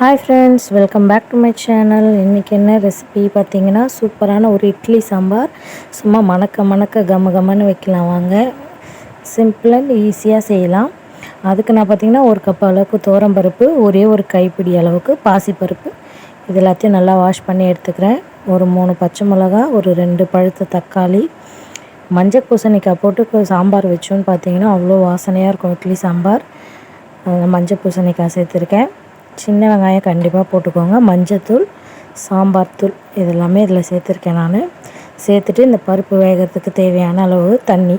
Hi friends welcome back to my channel இன்றைக்கி என்ன recipe பார்த்தீங்கன்னா சூப்பரான ஒரு இட்லி சாம்பார். சும்மா மணக்க மணக்க கம கமன்னு வைக்கலாம் வாங்க. சிம்பிள் அண்ட் ஈஸியாக செய்யலாம். அதுக்கு நான் பார்த்திங்கன்னா ஒரு கப் அளவுக்கு தோரம்பருப்பு ஒரே ஒரு கைப்பிடி அளவுக்கு பாசிப்பருப்பு. இது எல்லாத்தையும் நல்லா வாஷ் பண்ணி எடுத்துக்கிறேன். ஒரு மூணு பச்சை மிளகா ஒரு ரெண்டு பழுத்த தக்காளி. மஞ்சள் பூசணிக்காய் போட்டு சாம்பார் வச்சோன்னு பார்த்தீங்கன்னா அவ்வளோ வாசனையாக இருக்கும் இட்லி சாம்பார். மஞ்சள் பூசணிக்காய் சேர்த்துருக்கேன். சின்ன வெங்காயம் கண்டிப்பாக போட்டுக்கோங்க. மஞ்சத்தூள் சாம்பார் தூள் இதெல்லாமே இதில் சேர்த்துருக்கேன் நான். சேர்த்துட்டு இந்த பருப்பு வேகிறதுக்கு தேவையான அளவு தண்ணி.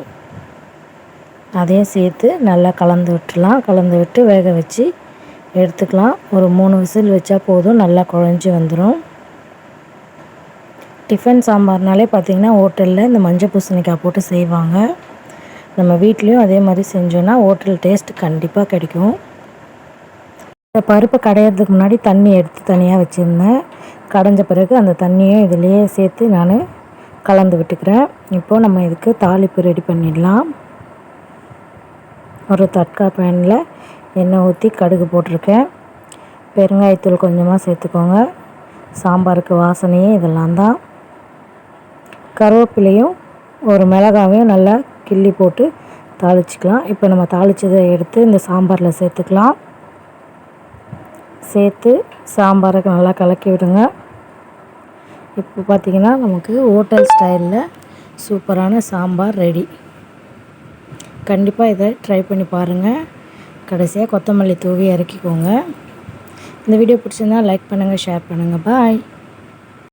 அதையும் சேர்த்து நல்லா கலந்து விட்டுலாம் கலந்து விட்டு வேக வச்சு எடுத்துக்கலாம். ஒரு மூணு விசில் வச்சா போதும். நல்லா குழஞ்சி வந்துடும் டிஃபன் சாம்பார்னாலே பார்த்திங்கன்னா ஹோட்டலில் இந்த மஞ்சள் பூசணிக்காய் போட்டு செய்வாங்க. நம்ம வீட்லேயும் அதே மாதிரி செஞ்சோன்னா ஹோட்டல் டேஸ்ட் கண்டிப்பாக கிடைக்கும். இந்த பருப்பு கடையிறதுக்கு முன்னாடி தண்ணி எடுத்து தனியாக வச்சுருந்தேன். கடைஞ்ச பிறகு அந்த தண்ணியை இதிலையே சேர்த்து நான் கலந்து விட்டுக்கிறேன். இப்போது நம்ம இதுக்கு தாளிப்பு ரெடி பண்ணிடலாம். ஒரு தட்கா பேனில் எண்ணெய் ஊற்றி கடுகு போட்டிருக்கேன். பெருங்காயத்தூள் கொஞ்சமாக சேர்த்துக்கோங்க. சாம்பாருக்கு வாசனையே இதெல்லாம் தான். கருவேப்பிலையும் ஒரு மிளகாவையும் நல்லா கிள்ளி போட்டு தாளிச்சிக்கலாம். இப்போ நம்ம தாளித்ததை எடுத்து இந்த சாம்பாரில் சேர்த்துக்கலாம். சேர்த்து சாம்பாருக்கு நல்லா கலக்கி விடுங்க. இப்போ பார்த்திங்கன்னா நமக்கு ஹோட்டல் ஸ்டைலில் சூப்பரான சாம்பார் ரெடி. கண்டிப்பாக இதை ட்ரை பண்ணி பாருங்கள் கடைசியாக கொத்தமல்லி தூவி இறக்கிக்கோங்க. இந்த வீடியோ பிடிச்சிருந்தால் லைக் பண்ணுங்கள் ஷேர் பண்ணுங்கள் பாய்